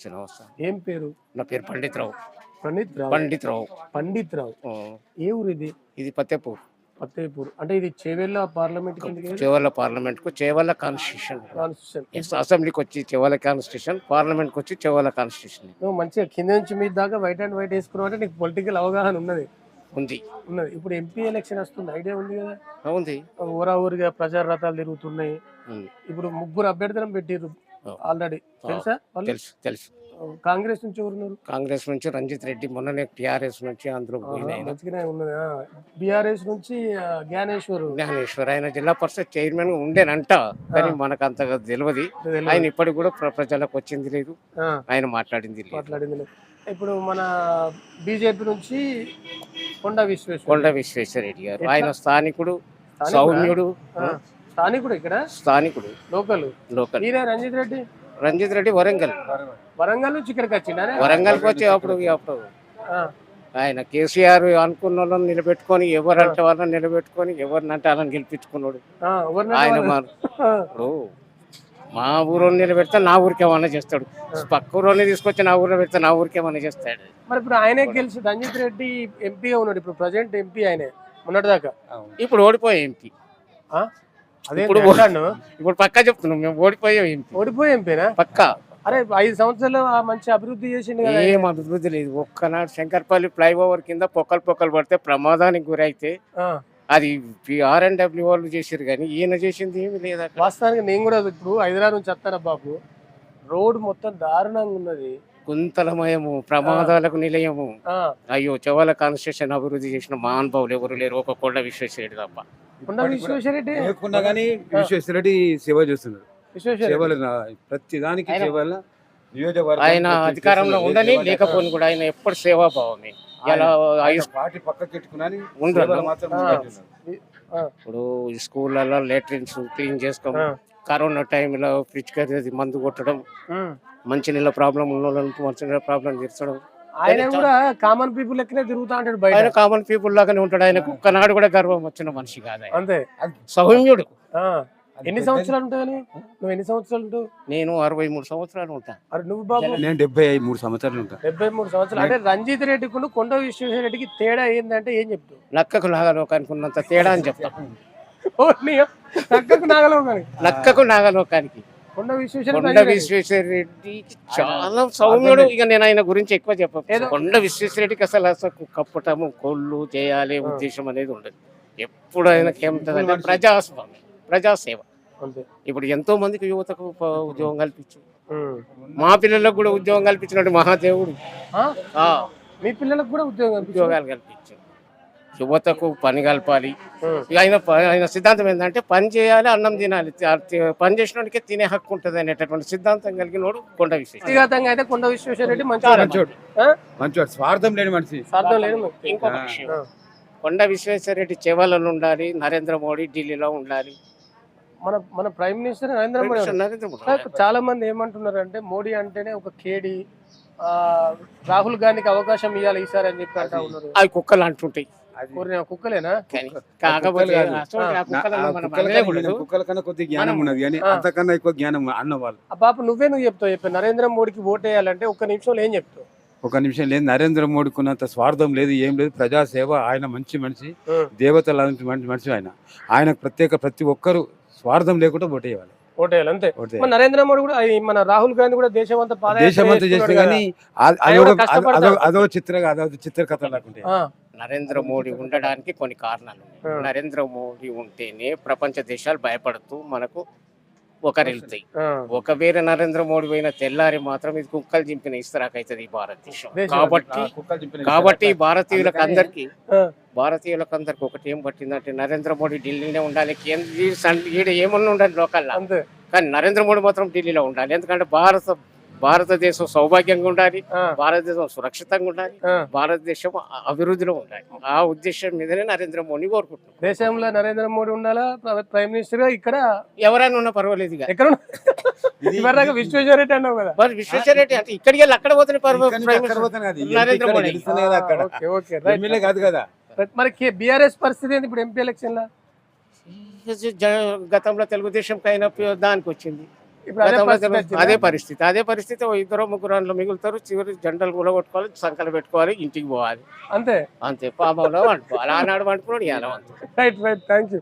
శ్రీనివాస. ఏం పేరు? నా పేరు పండిత్ రావు పండిత్ రావు పండిత్ రావు పండిత్ రావు ఏ ఊరు ఇది? ఇది పత్తేపూర్. ఫతేపూర్ అంటే ఇది చేవెళ్ళ పార్లమెంట్ చేవల్ల పార్లమెంట్కు చేవల్ల కాన్స్టిట్యూషన్. అసెంబ్లీకి వచ్చి చెవల కాన్స్టిట్యూషన్ పార్లమెంట్కి వచ్చి చెవల కాన్స్టిట్యూషన్. నువ్వు మంచిగా కింద నుంచి మీద దాకా వైట్ అండ్ వైట్ వేసుకున్నావు అంటే నీకు పొలిటికల్ అవగాహన ఉన్నది. ఉంది. ఉన్నది. ఇప్పుడు ఎంపీ ఎలక్షన్ వస్తుంది. ఐడియా ఉంది కదా? ఉంది. ఊరా ఊరిగా ప్రచార రథాలు తిరుగుతున్నాయి. ఇప్పుడు ముగ్గురు అభ్యర్థులను పెట్టిర్రు. ఆ. ఆల్రెడీ తెలుసా తెలుసు తెలుసు. కాంగ్రెస్ నుంచి ఎవరున్నారు? కాంగ్రెస్ నుంచి రంజిత్ రెడ్డి మొన్ననే టిఆర్ఎస్ నుంచి అందులో. మంచిగానే ఉన్నది. బీఆర్ఎస్ నుంచి జ్ఞానేశ్వర్. జ్ఞానేశ్వర్ ఆయన జిల్లా పరిషత్ చైర్మన్ ఉండేనంట కానీ మనకు అంతగా తెలియదు. ఆయన ఇప్పటికి కూడా ప్ర- ప్రజలకు వచ్చింది లేదు. ఆయన మాట్లాడింది మాట్లాడింది లేదు. ఇప్పుడు మన బీజేపీ నుంచి కొండ విశ్వేశ్వర కొండ విశ్వేశ్వరరెడ్డి గారు. ఆయన స్థానికుడు? సౌమ్యుడు స్థానికుడు ఇక్కడ? స్థానికుడు. లోకల్. లోకల్. ఈయన రంజిత్ రెడ్డి? రంజిత్ రెడ్డి వరంగల్. వరంగల్ నుంచి ఇక్కడికి వచ్చిండా? వరంగల్కి వచ్చి అప్పుడు. అప్పుడు ఆయన కేసీఆర్ అనుకున్న వాళ్ళని నిలబెట్టుకొని ఎవరంటే వాళ్ళని నిలబెట్టుకొని ఎవరినంటే వాళ్ళని గెలిపించుకున్నాడు. ఆయన మా- ఇప్పుడు మా ఊరు నిలబెడితే నా ఊరికి ఏమన్నా చేస్తాడు. పక్క ఊరిని తీసుకొచ్చి నా ఊరిలో పెడితే నా ఊరికి ఏమన్నా చేస్తాడు. మరి ఇప్పుడు ఆయనే గెలిచి రంజిత్ రెడ్డి ఎంపీగా ఉన్నాడు. ఇప్పుడు ప్రజెంట్ ఎంపీ ఆయనే మొన్నటిదాకా. ఇప్పుడు ఓడిపోయే ఎంపీ. ఇప్పుడు. ఇప్పుడు పక్కా చెప్తున్నాం మేము ఓడిపోయే ఎంపీ ఓడిపోయి ఎంపీనా? పక్కా. అరే ఐదు సంవత్సరాలు ఆ మంచి అభివృద్ధి చేసిండు కదా. ఏం అభివృద్ధి లేదు. ఒక్కనాడు శంకర్పల్లి ఫ్లైఓవర్ కింద పొక్కలు పొక్కలు పడితే ప్రమాదానికి గురైతే అది ఆర్ అండ్ డబ్ల్యూ వాళ్ళు చేసారు కానీ ఈయన చేసింది ఏమి లేదు వాస్తవానికి నేను కూడా ఇప్పుడు హైదరాబాద్ నుంచి వస్తాను బాబు? రోడ్ మొత్తం దారుణంగా ఉన్నది. కుంతలమయము ప్రమాదాలకు నిలయము. అయ్యో చెవల కాన్స్టిట్యూషన్ అభివృద్ధి చేసిన మహానుభావులు ఎవరు లేరు. ఒక కొండ విశ్వేశ్వరుడు తప్ప కొండ విశ్వేశ్వరరెడ్డి లేకున్నా కానీ విశ్వేశ్వరరెడ్డి సేవ చేస్తున్నారు సేవలు ప్రతి దానికి ఆయన- సేవల అధికారంలో సేవ లేకపోని కూడా ఆయన ఎప్పుడు సేవాభావమే ఇలా పార్టీ పక్కకి పెట్టుకుని ఉండరు. సేవలు మాత్రం ఆ. ముందుకెళ్తున్నారు. ఆ, ఇప్పుడు స్కూళ్ళలో లేట్రిన్స్ క్లీన్ చేసుకోవడం. కరోనా టైంలో పిచ్చికరి మందు కొట్టడం. మంచినీళ్ళ ప్రాబ్లం ఉన్న వాళ్ళకి మంచినీళ్ళ ప్రాబ్లం తీర్చడం ఆయన కూడా కామన్ పీపుల్ లెక్కనే తిరుగుతా అంటాడు బయట. ఆయన కామన్ పీపుల్ లాగానే ఉంటాడు. ఆయనకు ఒక్కనాడు కూడా గర్వం వచ్చిన మనిషి కాదు ఆయన. అంతే. సౌమ్యుడు. ఆ, ఎన్ని సంవత్సరాలు ఉంటావు నువ్వు ఎన్ని సంవత్సరాలు ఉంటావు? నేను అరవై మూడు సంవత్సరాలు ఉంటా. అరే నువ్వు బాబు. నేను డెబ్బై ఐదు మూడు సంవత్సరాలు ఉంటా. డెబ్బై మూడు సంవత్సరాలు. అంటే రంజిత్ రెడ్డికి కొండ విశ్వేశ్వర రెడ్డికి తేడా ఏంటంటే ఏం చెప్తావు? నక్కకు నాగలోకానికి ఉన్నంత తేడా అని చెప్తా. ఓ, నీ చక్కకు నాగలేవు కానీ నక్కకు నాగలోకానికి. కొండ విశ్వేశ్వర చాలా సౌమ్యుడు. ఇక నేను ఆయన గురించి ఎక్కువ చెప్పను. కొండ విశ్వేశ్వర రెడ్డికి అసలు అసలు కప్పటము కొల్లు చేయాలి ఉద్దేశం అనేది ఉండదు. ఎప్పుడు ఆయనకి ఏముంటుంది ప్రజాస్వామ్యం ప్రజాసేవ. ఇప్పుడు ఎంతో మందికి యువతకు ఉద్యోగం కల్పించు. మా పిల్లలకు కూడా ఉద్యోగం కల్పించినట్టు మహాదేవుడు. ఆ? ఆ, మీ పిల్లలకు కూడా ఉద్యోగం కల్పించారు? ఉద్యోగాలు కల్పించు యువతకు పని కలపాలి. ఆయన ఆయన సిద్ధాంతం ఏంటంటే పని చేయాలి అన్నం తినాలి. పని చేసినోడికే తినే హక్కు ఉంటుంది అనేటటువంటి సిద్ధాంతం కలిగినోడు కొండ విశ్వేశ్వర వ్యక్తిగతంగా అయితే కొండ విశ్వేశ్వర రెడ్డి మంచి మంచోడు. మంచోడు. స్వార్థం లేని మనిషి. ఇంకొక. విషయం. ఆ. కొండ విశ్వేశ్వర రెడ్డి చెవలలో ఉండాలి నరేంద్ర మోడీ ఢిల్లీలో ఉండాలి. మన మన ప్రైమ్ మినిస్టర్ నరేంద్ర మోడీ. నరేంద్ర మోడీ. చాలా మంది ఏమంటున్నారు అంటే మోడీ అంటేనే ఒక కేడి. రాహుల్ గాంధీకి అవకాశం ఇవ్వాలి ఈసారి అని చెప్పి అంటా ఉన్నారు. అవి కుక్కలు అంటుంటాయి. కుక్కలేనా? కానీ కాకపోతే కుక్కలు కాదు. అసలు ఆ నా- కుక్కలను ఆ మనం కుక్కల అనలే కన్నా కూడదు. ఈయన కుక్కల కన్నా కొద్దిగా జ్ఞానం ఉన్నది. కానీ. అంతకన్నా ఎక్కువ జ్ఞానం అన్న వాళ్ళు ఆ పాప నువ్వే నువ్వు చెప్తావు చెప్పి. నరేంద్ర మోడీకి ఓటేయాలంటే ఒక్క నిమిషంలో ఏం చెప్తావు? ఒక నిమిషం లేదు. నరేంద్ర మోడీకి ఉన్నంత స్వార్థం లేదు ఏం లేదు. ప్రజాసేవ ఆయన మంచి మనిషి. దేవత లాంటి మంచి మనిషి ఆయన. ఆయన ప్రత్యేక ప్రతి ఒక్కరు స్వార్థం లేకుండా ఓటేయాలి ఓటేయాలి అంతే. ఓటే మన నరేంద్ర మోడీ కూడా అది మన రాహుల్ గాంధీ కూడా దేశమంతా కానీ. అదో అదో చిత్ర అదో చిత్రకథ లేకుంటే నరేంద్ర మోడీ ఉండడానికి కొన్ని కారణాలు ఉన్నాయి. నరేంద్ర మోడీ ఉంటేనే ప్రపంచ దేశాలు భయపడుతూ మనకు ఒకరెళ్తాయి ఆ. ఒకవేళ నరేంద్ర మోడీ పోయిన తెల్లారి మాత్రం ఇది కుక్కలు చింపిన ఇస్తరాకైతుంది ఈ భారతదేశం దేశం. కాబట్టి కాబట్టి. భారతీయులకు అందరికి. భారతీయులకు అందరికి ఒకటి ఏం పట్టిందంటే నరేంద్ర మోడీ ఢిల్లీలో ఉండాలి కేంద్ర ఈడ ఏమన్నా ఉండాలి లోకల్లా కానీ నరేంద్ర మోడీ మాత్రం ఢిల్లీలో ఉండాలి ఎందుకంటే భారత భారతదేశం సౌభాగ్యంగా ఉండాలి భారతదేశం సురక్షితంగా ఉండాలి. భారతదేశం అభివృద్ధిలో ఉండాలి. ఆ ఉద్దేశం మీదనే నరేంద్ర మోడీ కోరుకుంటున్నాం దేశంలో నరేంద్ర మోడీ ఉండాలా? ప్ర- ప్రైమ్ మినిస్టర్గా ఇక్కడ ఎవరైనా ఉన్నా పర్వాలేదు ఎక్కడ విశ్వేశ్వర రెడ్డి అన్నావు కదా. మరి విశ్వేశ్వర రెడ్డి అంటే ఇక్కడికి వెళ్ళి అక్కడ పోతాను కదా. ఈ నరేంద్ర మోడీ. కదా అక్కడ. Okay okay right. ఎమ్మెల్యే కాదు మరి బీఆర్ఎస్ పరిస్థితి ఏంది ఇప్పుడు ఎంపీ ఎలక్షన్లో గతంలో తెలుగుదేశం పైన దానికి వచ్చింది. అదే పరిస్థితి? అదే పరిస్థితి ఇద్దరు ముగ్గురు అందులో మిగులుతారు చివరి జెండలు కూలగొట్టుకోవాలి సంకలు పెట్టుకోవాలి ఇంటికి పోవాలి. అంతే? అంతే పాపంలో వండుకోవాలి ఆనాడు వండుకోవాలి రైట్ రైట్ థ్యాంక్ యూ